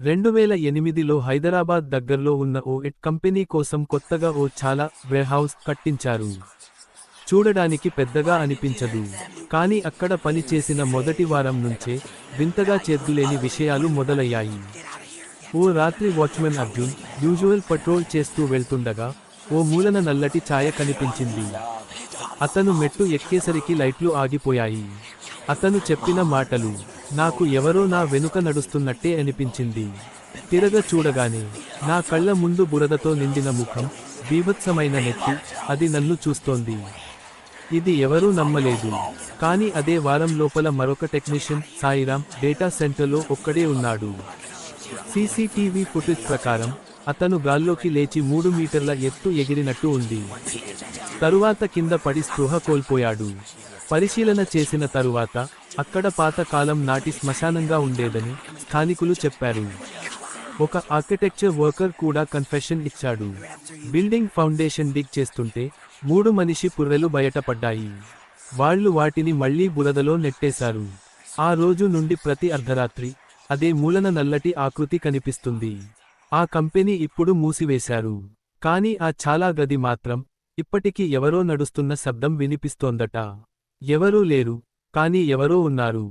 రెండు వేల ఎనిమిదిలో హైదరాబాద్ దగ్గర్లో ఉన్న ఓ ఎట్ కంపెనీ కోసం కొత్తగా ఓ చాలా వేర్హౌస్ కట్టించారు. చూడడానికి పెద్దగా అనిపించదు. కానీ అక్కడ పని చేసిన మొదటి వారం నుంచే వింతగా చేద్దులేని విషయాలు మొదలయ్యాయి. ఓ రాత్రి వాచ్మెన్ అర్జున్ యూజువల్ పట్రోల్ చేస్తూ వెళ్తుండగా ఓ మూలన నల్లటి ఛాయ కనిపించింది. అతను మెట్టు ఎక్కేసరికి లైట్లు ఆగిపోయాయి. అతను చెప్పిన మాటలు నాకు ఎవరో నా వెనుక నడుస్తున్నట్టే అనిపించింది. తిరగ చూడగానే నా కళ్ళ ముందు బురదతో నిండిన ముఖం బీభత్సమైన నెత్తి అది నన్ను చూస్తోంది. ఇది ఎవరూ నమ్మలేదు. కానీ అదే వారం లోపల మరొక టెక్నీషియన్ సాయిరామ్ డేటా సెంటర్లో ఒక్కడే ఉన్నాడు. సీసీటీవీ ఫుటేజ్ ప్రకారం అతను గాల్లోకి లేచి మూడు మీటర్ల ఎత్తు ఎగిరినట్టు ఉంది. తరువాత కింద పడి స్పృహ కోల్పోయాడు. పరిశీలన చేసిన తరువాత అక్కడ పాత కాలం నాటి శ్మశానంగా ఉండేదని స్థానికులు చెప్పారు. ఒక ఆర్కిటెక్చర్ వర్కర్ కూడా కన్ఫెషన్ ఇచ్చాడు. బిల్డింగ్ ఫౌండేషన్ డిగ్ చేస్తుంటే మూడు మనిషి పుర్రెలు బయటపడ్డాయి. వాళ్ళు వాటిని మళ్ళీ బురదలో నెట్టేశారు. ఆ రోజు నుండి ప్రతి అర్ధరాత్రి అదే మూలన నల్లటి ఆకృతి కనిపిస్తుంది. ఆ కంపెనీ ఇప్పుడు మూసివేశారు. కాని ఆ చాలా గది మాత్రం ఇప్పటికీ ఎవరో నడుస్తున్న శబ్దం వినిపిస్తోందట. ఎవరూ లేరు కాని ఎవరో ఉన్నారు.